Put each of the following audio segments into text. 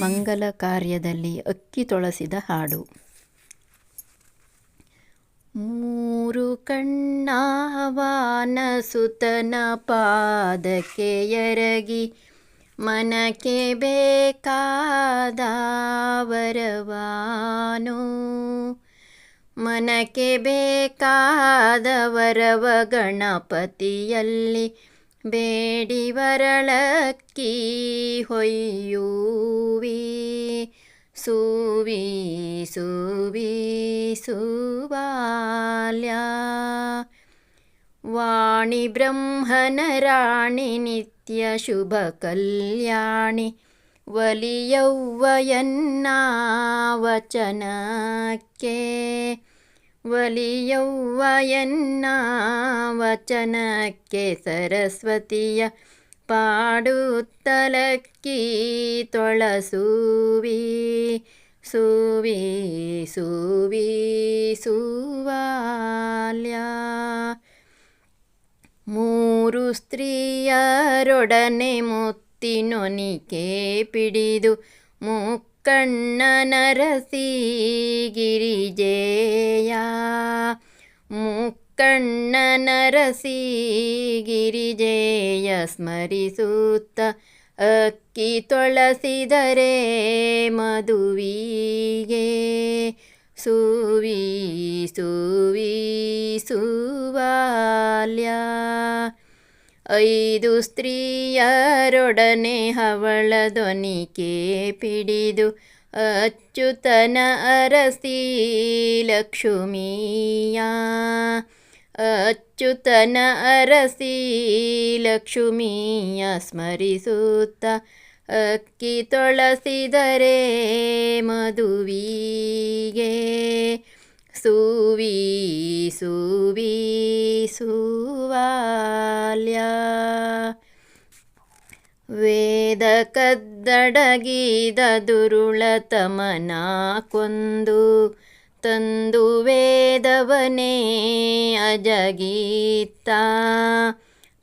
ಮಂಗಲ ಕಾರ್ಯದಲ್ಲಿ ಅಕ್ಕಿ ತೊಳಸಿದ ಹಾಡು. ಮೂರು ಕಣ್ಣಾವಾನ ಸುತನ ಪಾದಕ್ಕೆ ಎರಗಿ, ಮನಕ್ಕೆ ಬೇಕಾದ ವರವಾನು ಮನಕ್ಕೆ ಬೇಕಾದ ವರವ ಗಣಪತಿಯಲ್ಲಿ ಬೇಡಿ ವರಳಕ್ಕಿ ಹೊಯ್ಯುವಿ ी सुवी सुबाल्या। वाणि ब्रह्मनराणि नित्यशुभकल्याणि वलियौवयन्नावचनके वलियौवयन्नावचनके सरस्वतीय। ಒಲಿಯವ್ವಯನ್ನ ವಚನಕ್ಕೆ ಒಲಿಯವ್ವಯನ್ನ ವಚನಕ್ಕೆ ಸರಸ್ವತಿಯ ಪಾಡುತ್ತಲಕ್ಕಿ ತೊಳಸುವಿ ಸುವಿ ಸುವಿ ಸುವಾಲ್ಯ ಮೂರು ಸ್ತ್ರೀಯರೊಡನೆ ಮುತ್ತಿನೊನಿಕೆ ಪಿಡಿದು ಮುಕ್ಕಣ್ಣ ನರಸಿ ಗಿರಿಜೇಯ ಮುಕ್ಕಣ್ಣ ನರಸಿ ಗಿರಿಜೇಯ ಸ್ಮರಿಸುತ್ತ ಅಕ್ಕಿ ತೊಳಸಿದರೆ ಮದುವಿಗೆ ಸುವಿ ಸುವಿ ಸುವಾಲ್ಯ ಐದು ಸ್ತ್ರೀಯರೊಡನೆ ಹವಳ ಧ್ವನಿಕೆ ಪಿಡಿದು ಅಚ್ಯುತನ ಅರಸಿ ಲಕ್ಷ್ಮಿಯ. ಅಚ್ಯುತನ ಅರಸಿ ಲಕ್ಷ್ಮೀಯ ಸ್ಮರಿಸುತ್ತ ಅಕ್ಕಿ ತೊಳಸಿದರೆ ಮದುವಿಗೆ ಸೂವಿ ಸೂವಿ ಸುವಾಲ್ಯ ವೇದ ಕದ್ದಡಗಿದ ದುರುಳತಮನ ಕೊಂದು ತಂದು ವೇದವನೇ ಅಜಗೀತ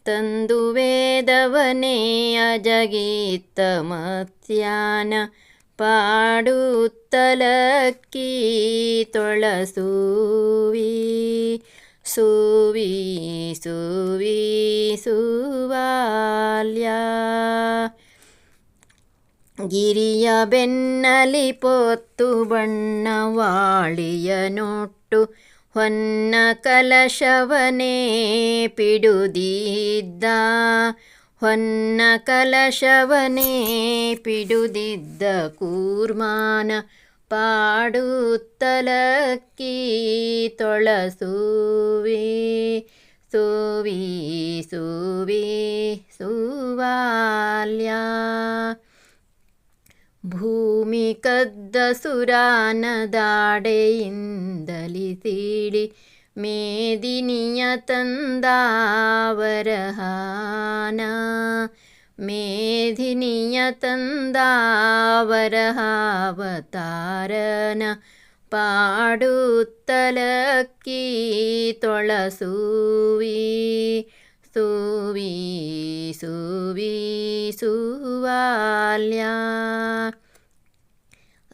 ತಂದು ವೇದವನೇ ಅಜಗೀತ ಮತ್ಯಾನ ಪಾಡುತ್ತಲಕ್ಕಿ ತೊಳಸುವಿ ಸೂವಿ ಸೂವಿ ಸುವಾಲ್ಯ. ಗಿರಿಯ ಬೆನ್ನಲಿ ಪೊತ್ತು ಬಣ್ಣವಾಳಿಯ ನೊಟ್ಟು ಹೊನ್ನ ಕಲಶವನೇ ಪಿಡುದಿದ್ದ. ಹೊನ್ನ ಕಲಶವನೇ ಪಿಡುದಿದ್ದ ಕೂರ್ಮಾನ ಪಾಡುತ್ತಲಕ್ಕಿ ತೊಳಸುವಿ, ಸುವಿ ಸುವಿ, ಸುವಾಲ್ಯ. ಭೂಮಿ ಕದ್ದ ಸುರಾನ ದಾಡೆಯಿಂದಲಿ ಸೀಳಿ ಮೇದಿನಿಯ ತಂದಾವರಹಾನ ಮೇದಿನಿಯ ತಂದಾವರಹಾವತಾರನ ಪಾಡುತ್ತಲಕ್ಕಿ ತೊಳಸುವಿ ीसुवी सुवाल्या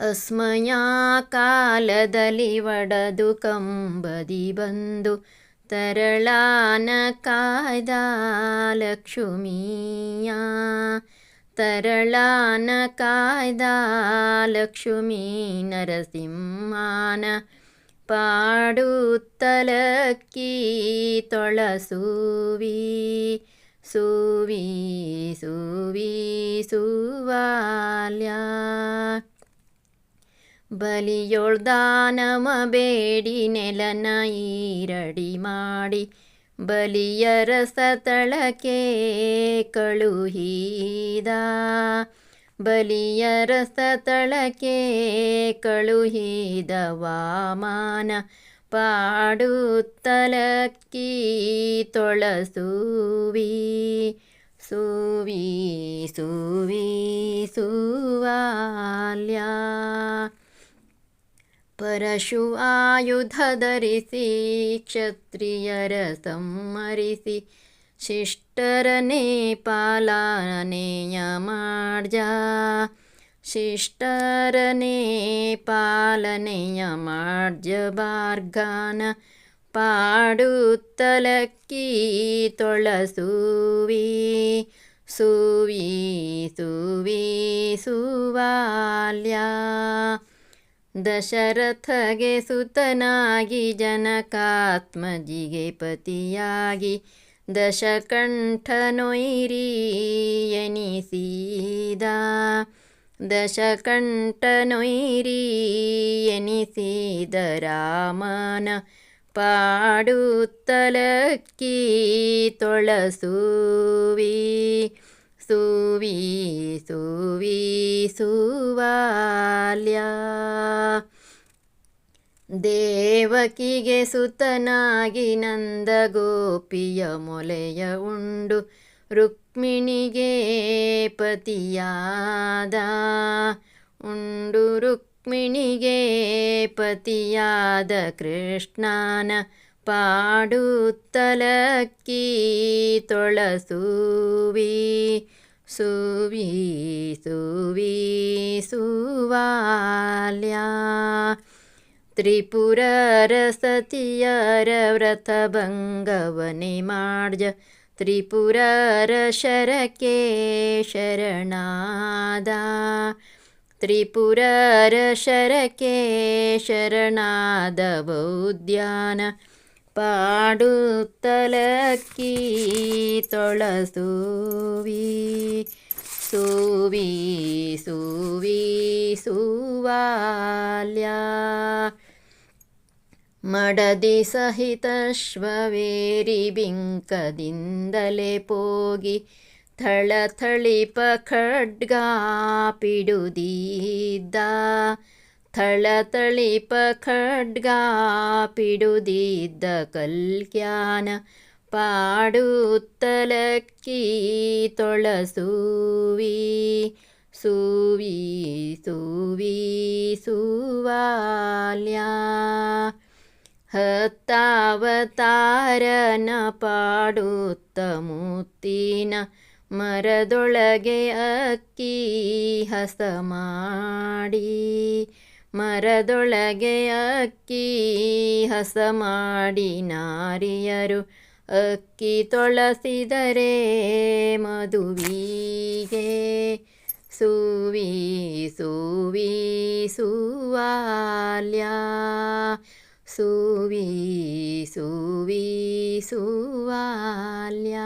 अस्मया कालि वडदु कम्बदि बन्धु तरलानकायदा लक्ष्मी या तरलानकायदा लक्ष्मी नरसिंहान ಪಾಡುತ್ತಲಕ್ಕಿ ತೊಳಸುವಿ ಸುವಿ ಸುವಿ ಸುವಾಲ್ಯ ಬಲಿಯೊಳ್ದಾನಮ ಬೇಡಿ ನೆಲನ ಈರಡಿ ಮಾಡಿ. ಬಲಿಯರಸ ತಳಕೆ ಕಳುಹಿದ. ಬಲಿಯರ ತಳಕೆ ಕಳುಹಿದ ವಾಮನ ಪಾಡುತ್ತಲಕ್ಕಿ ತೊಳಸುವಿ ಸುವಿ ಸುವಿ ಸುವಾಲ್ಯ ಪರಶು ಆಯುಧ ಧರಿಸಿ ಕ್ಷತ್ರಿಯರ ಸಂಹರಿಸಿ ಶಿಷ್ಟರನೇ ಪಾಲನೆಯ ಮಾಡ್ಜ ಶಿಷ್ಟರನೇ ಪಾಲನೆಯ ಮಾಡ್ಜ ಬಾರ್ಗಾನ ಪಾಡುತ್ತಲಕ್ಕಿ ತೊಳಸುವಿ ಸುವಿ ಸುವಿ ಸುವಾಲ್ಯ. ದಶರಥಗೆ ಸುತನಾಗಿ ಜನಕಾತ್ಮಜಿಗೆ ಪತಿಯಾಗಿ ದಶಕಂಠನೊಯ್ರಿ ಎನಿಸಿದ ದಶಕಂಠನೊಯ್ರಿ ಎನಿಸಿದ ರಾಮನ ಪಾಡುತ್ತಲಕ್ಕಿ ತೊಳಸುವಿ ಸುವಿ ಸುವಿ ಸುವಾಲ್ಯ ದೇವಕಿಗೆ ಸುತನಾಗಿ ನಂದ ಗೋಪಿಯ ಮೊಲೆಯ ಉಂಡು. ರುಕ್ಮಿಣಿಗೆ ಪತಿಯಾದ ಉಂಡು. ರುಕ್ಮಿಣಿಗೆ ಪತಿಯಾದ ಕೃಷ್ಣನ ಪಾಡುತ್ತಲಕ್ಕಿ ತೊಳಸುವಿ. ಸುವಿ ಸುವಿ, ಸುವಾಲ್ಯ. ತ್ರಿಪುರರ ಸತಿಯರ ವ್ರತಭಂಗವನೆ ಮಾಡ್ಜ ತ್ರಿಪುರರ ಶರಕೆ ಶರಣಾದ ತ್ರಿಪುರರ ಶರಕೆ ಶರಣಾದ ಬೌದ್ಯಾನ ಪಾಡುತ್ತಲಕ್ಕಿ ತೊಳಸುವಿ ಸುವಿ ಸುವಿ ಸುವಾಲ್ಯ ಮಡದಿ ಸಹಿತ ಶ್ವವೇರಿ ಬಿಂಕದಿಂದಲೇ ಪೋಗಿ ಥಳಥಳಿಪ ಖಡ್ಗ ಪಿಡುದಿದ್ದ ಥಳಥಳಿಪ ಖಡ್ಗ ಪಿಡುದಿದ್ದ ಕಲ್ಯಾಣ ಪಾಡುತ್ತಲಕ್ಕಿ ತೊಳಸೂವಿ. ಸೂವಿ ಸೂವಿ, ಸುವಾಲ್ಯ. ಹತ್ತಾವತಾರನ ಪಾಡುತ್ತ ಮುತ್ತಿನ ಮರದೊಳಗೆ ಅಕ್ಕಿ ಹಸ ಮಾಡಿ ಮರದೊಳಗೆ ಅಕ್ಕಿ ಹಸ ಮಾಡಿ ನಾರಿಯರು ಅಕ್ಕಿ ತೊಳಸಿದರೆ ಮದುವಿಗೆ ಸುವಿ ಸುವಿ ಸುವಾಲ್ಯ. ಸುವಿ ಸುವಿ ಸುವಾಲ್ಯ.